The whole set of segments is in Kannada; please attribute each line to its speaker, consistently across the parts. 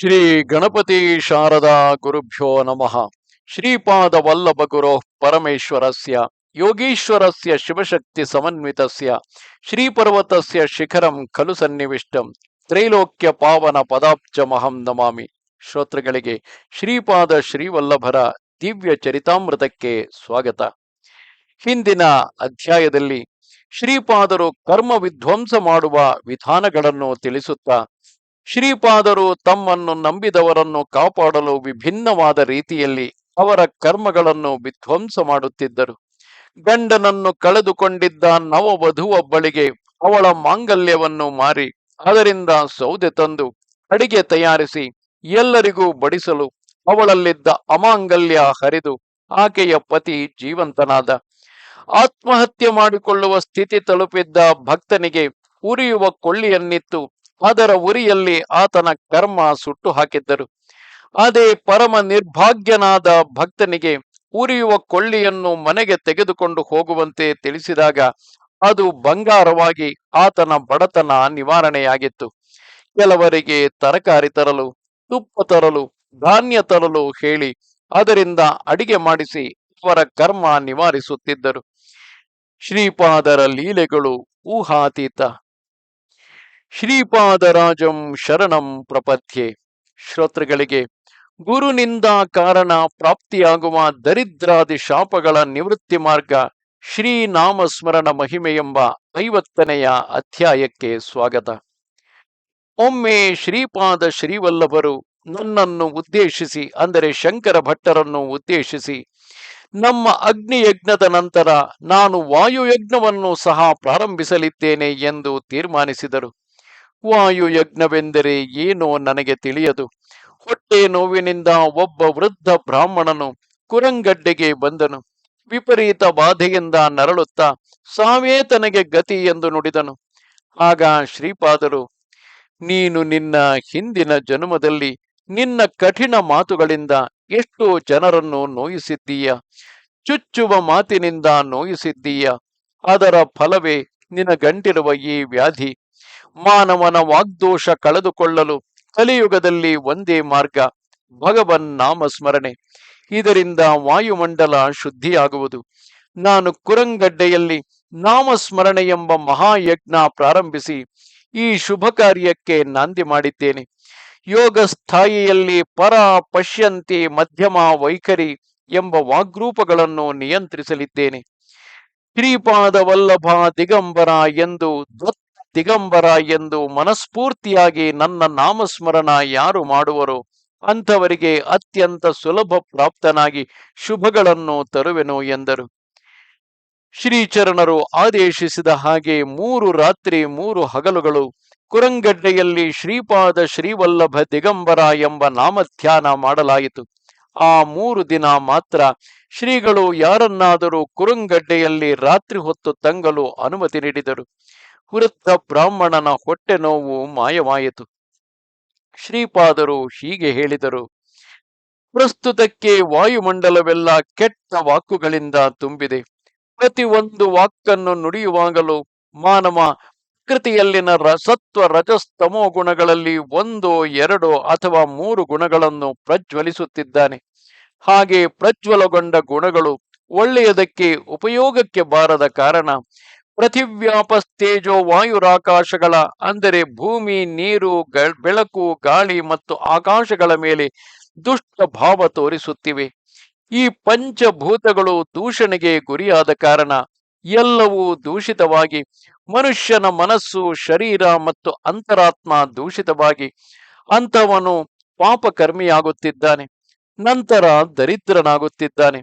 Speaker 1: ಶ್ರೀ ಗಣಪತಿ ಶಾರದಾ ಗುರುಭ್ಯೋ ನಮಃ. ಶ್ರೀಪಾದ ವಲ್ಲಭ ಗುರೋ ಪರಮೇಶ್ವರಸ್ಯ, ಯೋಗೀಶ್ವರಸ್ಯ ಶಿವಶಕ್ತಿ ಸಮನ್ವಿತಸ್ಯ, ಶ್ರೀಪರ್ವತಸ್ಯ ಶಿಖರಂ ಖಲು ಸನ್ನಿವಿಷ್ಟಂ, ತ್ರೈಲೋಕ್ಯ ಪಾವನ ಪದಾಬ್ಜಮಹಂ ನಮಾಮಿ. ಶ್ರೋತೃಗಳಿಗೆ ಶ್ರೀಪಾದ ಶ್ರೀವಲ್ಲಭರ ದಿವ್ಯ ಚರಿತಾಮೃತಕ್ಕೆ ಸ್ವಾಗತ. ಹಿಂದಿನ ಅಧ್ಯಾಯದಲ್ಲಿ ಶ್ರೀಪಾದರು ಕರ್ಮ ವಿಧ್ವಂಸ ಮಾಡುವ ವಿಧಾನಗಳನ್ನು ತಿಳಿಸುತ್ತಾ ಶ್ರೀಪಾದರು ತಮ್ಮನ್ನು ನಂಬಿದವರನ್ನು ಕಾಪಾಡಲು ವಿಭಿನ್ನವಾದ ರೀತಿಯಲ್ಲಿ ಅವರ ಕರ್ಮಗಳನ್ನು ವಿಧ್ವಂಸ ಮಾಡುತ್ತಿದ್ದರು. ಗಂಡನನ್ನು ಕಳೆದುಕೊಂಡಿದ್ದ ನವವಧುವೊಬ್ಬಳಿಗೆ ಅವಳ ಮಾಂಗಲ್ಯವನ್ನು ಮಾರಿ, ಅದರಿಂದ ಸೌದೆ ತಂದು ಅಡಿಗೆ ತಯಾರಿಸಿ ಎಲ್ಲರಿಗೂ ಬಡಿಸಲು ಅವಳಲ್ಲಿದ್ದ ಅಮಾಂಗಲ್ಯ ಹರಿದು ಆಕೆಯ ಪತಿ ಜೀವಂತನಾದ. ಆತ್ಮಹತ್ಯೆ ಮಾಡಿಕೊಳ್ಳುವ ಸ್ಥಿತಿ ತಲುಪಿದ್ದ ಭಕ್ತನಿಗೆ ಉರಿಯುವ ಕೊಳ್ಳಿಯನ್ನಿತ್ತು ಅದರ ಉರಿಯಲ್ಲಿ ಆತನ ಕರ್ಮ ಸುಟ್ಟು ಹಾಕಿದ್ದರು. ಅದೇ ಪರಮ ನಿರ್ಭಾಗ್ಯನಾದ ಭಕ್ತನಿಗೆ ಉರಿಯುವ ಕೊಳ್ಳಿಯನ್ನು ಮನೆಗೆ ತೆಗೆದುಕೊಂಡು ಹೋಗುವಂತೆ ತಿಳಿಸಿದಾಗ ಅದು ಬಂಗಾರವಾಗಿ ಆತನ ಬಡತನ ನಿವಾರಣೆಯಾಗಿತ್ತು. ಕೆಲವರಿಗೆ ತರಕಾರಿ ತರಲು, ತುಪ್ಪ ತರಲು, ಧಾನ್ಯ ತರಲು ಹೇಳಿ ಅದರಿಂದ ಅಡಿಗೆ ಮಾಡಿಸಿ ಅವರ ಕರ್ಮ ನಿವಾರಿಸುತ್ತಿದ್ದರು. ಶ್ರೀಪಾದರ ಲೀಲೆಗಳು ಊಹಾತೀತ. ಶ್ರೀಪಾದರಾಜಂ ಶರಣಂ ಪ್ರಪಥ್ಯೆ ಶ್ರೋತೃಗಳಿಗೆ, ಗುರುನಿಂದ ಕಾರಣ ಪ್ರಾಪ್ತಿಯಾಗುವ ದರಿದ್ರಾದಿ ಶಾಪಗಳ ನಿವೃತ್ತಿ ಮಾರ್ಗ ಶ್ರೀನಾಮಸ್ಮರಣ ಮಹಿಮೆ ಎಂಬ ಐವತ್ತನೆಯ ಅಧ್ಯಾಯಕ್ಕೆ ಸ್ವಾಗತ. ಒಮ್ಮೆ ಶ್ರೀಪಾದ ಶ್ರೀವಲ್ಲಭರು ನನ್ನನ್ನು ಉದ್ದೇಶಿಸಿ, ಅಂದರೆ ಶಂಕರ ಭಟ್ಟರನ್ನು ಉದ್ದೇಶಿಸಿ, ನಮ್ಮ ಅಗ್ನಿಯಜ್ಞದ ನಂತರ ನಾನು ವಾಯುಯಜ್ಞವನ್ನು ಸಹ ಪ್ರಾರಂಭಿಸಲಿದ್ದೇನೆ ಎಂದು ತೀರ್ಮಾನಿಸಿದರು. ವಾಯುಯಜ್ಞವೆಂದರೆ ಏನೋ ನನಗೆ ತಿಳಿಯದು. ಹೊಟ್ಟೆ ನೋವಿನಿಂದ ಒಬ್ಬ ವೃದ್ಧ ಬ್ರಾಹ್ಮಣನು ಕುರಂಗಡ್ಡೆಗೆ ಬಂದನು. ವಿಪರೀತ ಬಾಧೆಯಿಂದ ನರಳುತ್ತಾ ಸಾವೇ ತನಗೆ ಗತಿ ಎಂದು ನುಡಿದನು. ಆಗ ಶ್ರೀಪಾದರು, ನೀನು ನಿನ್ನ ಹಿಂದಿನ ಜನ್ಮದಲ್ಲಿ ನಿನ್ನ ಕಠಿಣ ಮಾತುಗಳಿಂದ ಎಷ್ಟೋ ಜನರನ್ನು ನೋಯಿಸಿದ್ದೀಯ? ಚುಚ್ಚುವ ಮಾತಿನಿಂದ ನೋಯಿಸಿದ್ದೀಯ? ಅದರ ಫಲವೇ ನಿನಗಂಟಿರುವ ಈ ವ್ಯಾಧಿ. ಮಾನವನ ವಾಗ್ದೋಷ ಕಳೆದುಕೊಳ್ಳಲು ಕಲಿಯುಗದಲ್ಲಿ ಒಂದೇ ಮಾರ್ಗ, ಭಗವನ್ ನಾಮಸ್ಮರಣೆ. ಇದರಿಂದ ವಾಯುಮಂಡಲ ಶುದ್ಧಿಯಾಗುವುದು. ನಾನು ಕುರಂಗಡ್ಡೆಯಲ್ಲಿ ನಾಮಸ್ಮರಣೆ ಎಂಬ ಮಹಾಯಜ್ಞ ಪ್ರಾರಂಭಿಸಿ ಈ ಶುಭ ಕಾರ್ಯಕ್ಕೆ ನಾಂದಿ ಮಾಡಿದ್ದೇನೆ. ಯೋಗ ಸ್ಥಾಯಿಯಲ್ಲಿ ಪರ ಪಶ್ಯಂತಿ ಮಧ್ಯಮ ವೈಖರಿ ಎಂಬ ವಾಗ್ರೂಪಗಳನ್ನು ನಿಯಂತ್ರಿಸಲಿದ್ದೇನೆ. ಶ್ರೀಪಾದ ವಲ್ಲಭ ದಿಗಂಬರ ಎಂದು ದಿಗಂಬರ ಎಂದು ಮನಸ್ಫೂರ್ತಿಯಾಗಿ ನನ್ನ ನಾಮಸ್ಮರಣ ಯಾರು ಮಾಡುವರು ಅಂಥವರಿಗೆ ಅತ್ಯಂತ ಸುಲಭ ಪ್ರಾಪ್ತನಾಗಿ ಶುಭಗಳನ್ನು ತರುವೆನು ಎಂದರು. ಶ್ರೀಚರಣರು ಆದೇಶಿಸಿದ ಹಾಗೆ ಮೂರು ರಾತ್ರಿ ಮೂರು ಹಗಲುಗಳು ಕುರಂಗಡ್ಡೆಯಲ್ಲಿ ಶ್ರೀಪಾದ ಶ್ರೀವಲ್ಲಭ ದಿಗಂಬರ ಎಂಬ ನಾಮಧ್ಯಾನ ಮಾಡಲಾಯಿತು. ಆ ಮೂರು ದಿನ ಮಾತ್ರ ಶ್ರೀಗಳು ಯಾರನ್ನಾದರೂ ಕುರುಂಗಡ್ಡೆಯಲ್ಲಿ ರಾತ್ರಿ ಹೊತ್ತು ತಂಗಲು ಅನುಮತಿ ನೀಡಿದರು. ವೃದ್ಧ ಬ್ರಾಹ್ಮಣನ ಹೊಟ್ಟೆ ನೋವು ಮಾಯವಾಯಿತು. ಶ್ರೀಪಾದರು ಹೀಗೆ ಹೇಳಿದರು, ಪ್ರಸ್ತುತಕ್ಕೆ ವಾಯುಮಂಡಲವೆಲ್ಲ ಕೆಟ್ಟ ವಾಕುಗಳಿಂದ ತುಂಬಿದೆ. ಪ್ರತಿ ಒಂದು ವಾಕ್ಕನ್ನು ನುಡಿಯುವಾಗಲೂ ಮಾನವ ಪ್ರಕೃತಿಯಲ್ಲಿನ ರಸತ್ವ ಸತ್ವ, ರಜಸ್ತಮೋ ಗುಣಗಳಲ್ಲಿ ಒಂದು ಎರಡು ಅಥವಾ ಮೂರು ಗುಣಗಳನ್ನು ಪ್ರಜ್ವಲಿಸುತ್ತಿದ್ದಾನೆ. ಹಾಗೆ ಪ್ರಜ್ವಲಗೊಂಡ ಗುಣಗಳು ಒಳ್ಳೆಯದಕ್ಕೆ ಉಪಯೋಗಕ್ಕೆ ಬಾರದ ಕಾರಣ ಪೃಥಿವ್ಯಾಪಸ್ತೇಜೋ ವಾಯುರಾಕಾಶಗಳ, ಅಂದರೆ ಭೂಮಿ, ನೀರು ಬೆಳಕು, ಗಾಳಿ ಮತ್ತು ಆಕಾಶಗಳ ಮೇಲೆ ದುಷ್ಟ ಭಾವ ತೋರಿಸುತ್ತಿವೆ. ಈ ಪಂಚಭೂತಗಳು ದೂಷಣೆಗೆ ಗುರಿಯಾದ ಕಾರಣ ಎಲ್ಲವೂ ದೂಷಿತವಾಗಿ, ಮನುಷ್ಯನ ಮನಸ್ಸು ಶರೀರ ಮತ್ತು ಅಂತರಾತ್ಮ ದೂಷಿತವಾಗಿ, ಅಂಥವನು ಪಾಪಕರ್ಮಿಯಾಗುತ್ತಿದ್ದಾನೆ, ನಂತರ ದರಿದ್ರನಾಗುತ್ತಿದ್ದಾನೆ.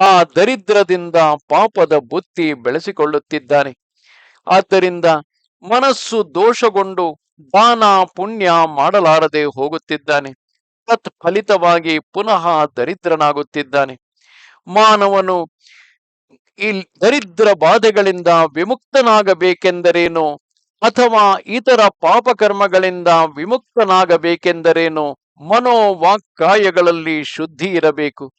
Speaker 1: ಆ ದರಿದ್ರದಿಂದ ಪಾಪದ ಬುತ್ತಿ ಬೆಳೆಸಿಕೊಳ್ಳುತ್ತಿದ್ದಾನೆ. ಆದ್ದರಿಂದ ಮನಸ್ಸು ದೋಷಗೊಂಡು ದಾನ ಪುಣ್ಯ ಮಾಡಲಾರದೆ ಹೋಗುತ್ತಿದ್ದಾನೆ. ತತ್ ಫಲಿತವಾಗಿ ಪುನಃ ದರಿದ್ರನಾಗುತ್ತಿದ್ದಾನೆ. ಮಾನವನು ಈ ದರಿದ್ರ ಬಾಧೆಗಳಿಂದ ವಿಮುಕ್ತನಾಗಬೇಕೆಂದರೇನು? ಅಥವಾ ಇತರ ಪಾಪಕರ್ಮಗಳಿಂದ ವಿಮುಕ್ತನಾಗಬೇಕೆಂದರೇನು? ಮನೋವಾಕ್ಕಾಯಗಳಲ್ಲಿ ಶುದ್ಧಿ ಇರಬೇಕು.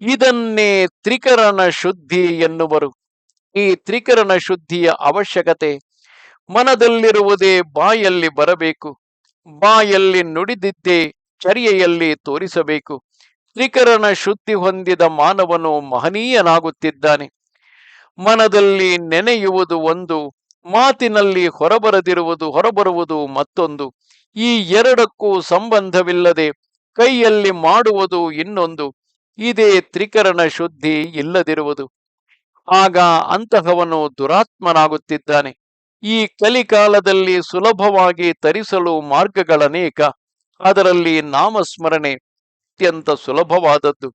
Speaker 1: ಇದನ್ನೇ ತ್ರಿಕರಣ ಶುದ್ಧಿ ಎನ್ನುವರು. ಈ ತ್ರಿಕರಣ ಶುದ್ಧಿಯ ಅವಶ್ಯಕತೆ ಮನದಲ್ಲಿರುವುದೇ ಬಾಯಲ್ಲಿ ಬರಬೇಕು. ಬಾಯಲ್ಲಿ ನುಡಿದಿದ್ದೇ ಚರ್ಯೆಯಲ್ಲಿ ತೋರಿಸಬೇಕು. ತ್ರಿಕರಣ ಶುದ್ಧಿ ಹೊಂದಿದ ಮಾನವನು ಮಹನೀಯನಾಗುತ್ತಿದ್ದಾನೆ. ಮನದಲ್ಲಿ ನೆನೆಯುವುದು ಒಂದು, ಮಾತಿನಲ್ಲಿ ಹೊರಬರದಿರುವುದು, ಹೊರಬರುವುದು ಮತ್ತೊಂದು. ಈ ಎರಡಕ್ಕೂ ಸಂಬಂಧವಿಲ್ಲದೆ ಕೈಯಲ್ಲಿ ಮಾಡುವುದು ಇನ್ನೊಂದು. ಇದೇ ತ್ರಿಕರಣ ಶುದ್ಧಿ ಇಲ್ಲದಿರುವುದು. ಆಗ ಅಂತಹವನು ದುರಾತ್ಮನಾಗುತ್ತಿದ್ದಾನೆ. ಈ ಕಲಿಕಾಲದಲ್ಲಿ ಸುಲಭವಾಗಿ ತರಿಸಲು ಮಾರ್ಗಗಳನೇಕ. ಅದರಲ್ಲಿ ನಾಮಸ್ಮರಣೆ ಅತ್ಯಂತ ಸುಲಭವಾದದ್ದು.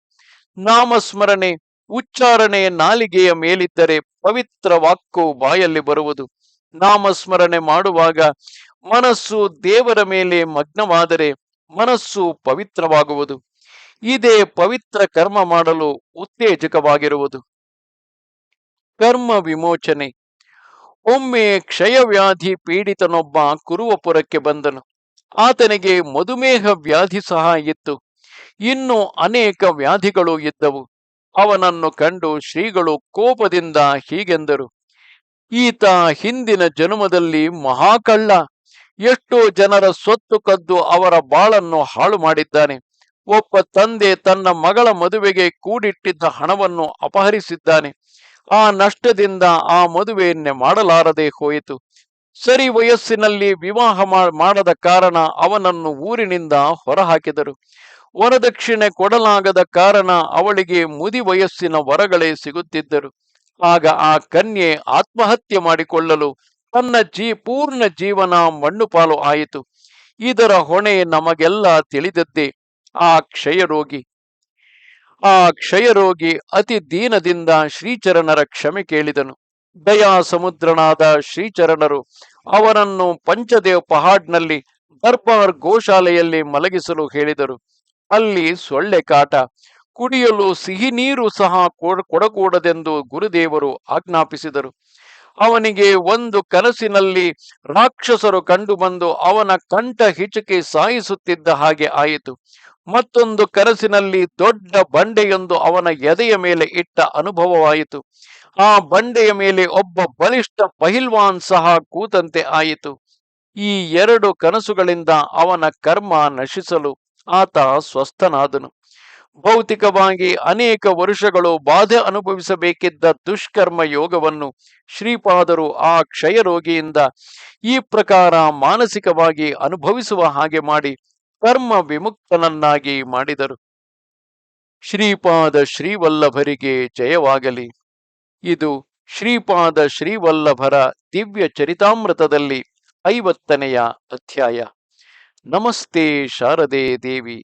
Speaker 1: ನಾಮಸ್ಮರಣೆ, ಉಚ್ಚಾರಣೆ ನಾಲಿಗೆಯ ಮೇಲಿದ್ದರೆ ಪವಿತ್ರ ವಾಕ್ಕು ಬಾಯಲ್ಲಿ ಬರುವುದು. ನಾಮಸ್ಮರಣೆ ಮಾಡುವಾಗ ಮನಸ್ಸು ದೇವರ ಮೇಲೆ ಮಗ್ನವಾದರೆ ಮನಸ್ಸು ಪವಿತ್ರವಾಗುವುದು. ಇದೇ ಪವಿತ್ರ ಕರ್ಮ ಮಾಡಲು ಉತ್ತೇಜಕವಾಗಿರುವುದು. ಕರ್ಮ ವಿಮೋಚನೆ. ಒಮ್ಮೆ ಕ್ಷಯವ್ಯಾಧಿ ಪೀಡಿತನೊಬ್ಬ ಕುರುವಪುರಕ್ಕೆ ಬಂದನು. ಆತನಿಗೆ ಮಧುಮೇಹ ವ್ಯಾಧಿ ಸಹ ಇತ್ತು. ಇನ್ನು ಅನೇಕ ವ್ಯಾಧಿಗಳು ಇದ್ದವು. ಅವನನ್ನು ಕಂಡು ಶ್ರೀಗಳು ಕೋಪದಿಂದ ಹೀಗೆಂದರು. ಈತ ಹಿಂದಿನ ಜನ್ಮದಲ್ಲಿ ಮಹಾಕಳ್ಳ. ಎಷ್ಟೋ ಜನರ ಸೊತ್ತು ಕದ್ದು ಅವರ ಬಾಳನ್ನು ಹಾಳು ಮಾಡಿದ್ದಾನೆ ಒಬ್ಬ ತಂದೆ ತನ್ನ ಮಗಳ ಮದುವೆಗೆ ಕೂಡಿಟ್ಟಿದ್ದ ಹಣವನ್ನು ಅಪಹರಿಸಿದ್ದಾನೆ. ಆ ನಷ್ಟದಿಂದ ಆ ಮದುವೆಯನ್ನೇ ಮಾಡಲಾರದೆ ಹೋಯಿತು. ಸರಿ ವಯಸ್ಸಿನಲ್ಲಿ ವಿವಾಹ ಮಾಡದ ಕಾರಣ ಅವನನ್ನು ಊರಿನಿಂದ ಹೊರಹಾಕಿದರು. ವರದಕ್ಷಿಣೆ ಕೊಡಲಾಗದ ಕಾರಣ ಅವಳಿಗೆ ಮುದಿ ವಯಸ್ಸಿನ ವರಗಳೇ ಸಿಗುತ್ತಿದ್ದರು. ಆಗ ಆ ಕನ್ಯೆ ಆತ್ಮಹತ್ಯೆ ಮಾಡಿಕೊಳ್ಳಲು ತನ್ನ ಜೀ, ಪೂರ್ಣ ಜೀವನ ಮಣ್ಣುಪಾಲು ಆಯಿತು. ಇದರ ಹೊಣೆ ನಮಗೆಲ್ಲ ತಿಳಿದದ್ದೇ ಆ ಕ್ಷಯರೋಗಿ ಆ ಕ್ಷಯರೋಗಿ ಅತಿ ದೀನದಿಂದ ಶ್ರೀಚರಣರ ಕ್ಷಮೆ ಕೇಳಿದನು. ದಯಾ ಸಮುದ್ರನಾದ ಶ್ರೀಚರಣರು ಅವನನ್ನು ಪಂಚದೇವ್ ಪಹಾಡ್ನಲ್ಲಿ ದರ್ಬಾರ್ ಗೋಶಾಲೆಯಲ್ಲಿ ಮಲಗಿಸಲು ಹೇಳಿದರು. ಅಲ್ಲಿ ಸೊಳ್ಳೆ ಕಾಟ, ಕುಡಿಯಲು ಸಿಹಿ ನೀರು ಸಹ ಕೊಡ- ಕೊಡಕೂಡದೆಂದು ಗುರುದೇವರು ಆಜ್ಞಾಪಿಸಿದರು. ಅವನಿಗೆ ಒಂದು ಕನಸಿನಲ್ಲಿ ರಾಕ್ಷಸರು ಕಂಡುಬಂದು ಅವನ ಕಂಠ ಹಿಚುಕಿ ಸಾಯಿಸುತ್ತಿದ್ದ ಹಾಗೆ ಆಯಿತು. ಮತ್ತೊಂದು ಕನಸಿನಲ್ಲಿ ದೊಡ್ಡ ಬಂಡೆಯೊಂದು ಅವನ ಎದೆಯ ಮೇಲೆ ಇಟ್ಟ ಅನುಭವವಾಯಿತು. ಆ ಬಂಡೆಯ ಮೇಲೆ ಒಬ್ಬ ಬಲಿಷ್ಠ ಪಹಿಲ್ವಾನ್ ಸಹ ಕೂತಂತೆ ಆಯಿತು. ಈ ಎರಡು ಕನಸುಗಳಿಂದ ಅವನ ಕರ್ಮ ನಶಿಸಲು ಆತ ಸ್ವಸ್ಥನಾದನು. ಭೌತಿಕವಾಗಿ ಅನೇಕ ವರುಷಗಳು ಬಾಧೆ ಅನುಭವಿಸಬೇಕಿದ್ದ ದುಷ್ಕರ್ಮ ಯೋಗವನ್ನು ಶ್ರೀಪಾದರು ಆ ಕ್ಷಯ ರೋಗಿಯಿಂದ ಈ ಪ್ರಕಾರ ಮಾನಸಿಕವಾಗಿ ಅನುಭವಿಸುವ ಹಾಗೆ ಮಾಡಿ ಕರ್ಮ ವಿಮುಕ್ತನನ್ನಾಗಿ ಮಾಡಿದರು. ಶ್ರೀಪಾದ ಶ್ರೀವಲ್ಲಭರಿಗೆ ಜಯವಾಗಲಿ. ಇದು ಶ್ರೀಪಾದ ಶ್ರೀವಲ್ಲಭರ ದಿವ್ಯ ಚರಿತಾಮೃತದಲ್ಲಿ ಐವತ್ತನೆಯ ಅಧ್ಯಾಯ. ನಮಸ್ತೆ ಶಾರದೆ ದೇವಿ.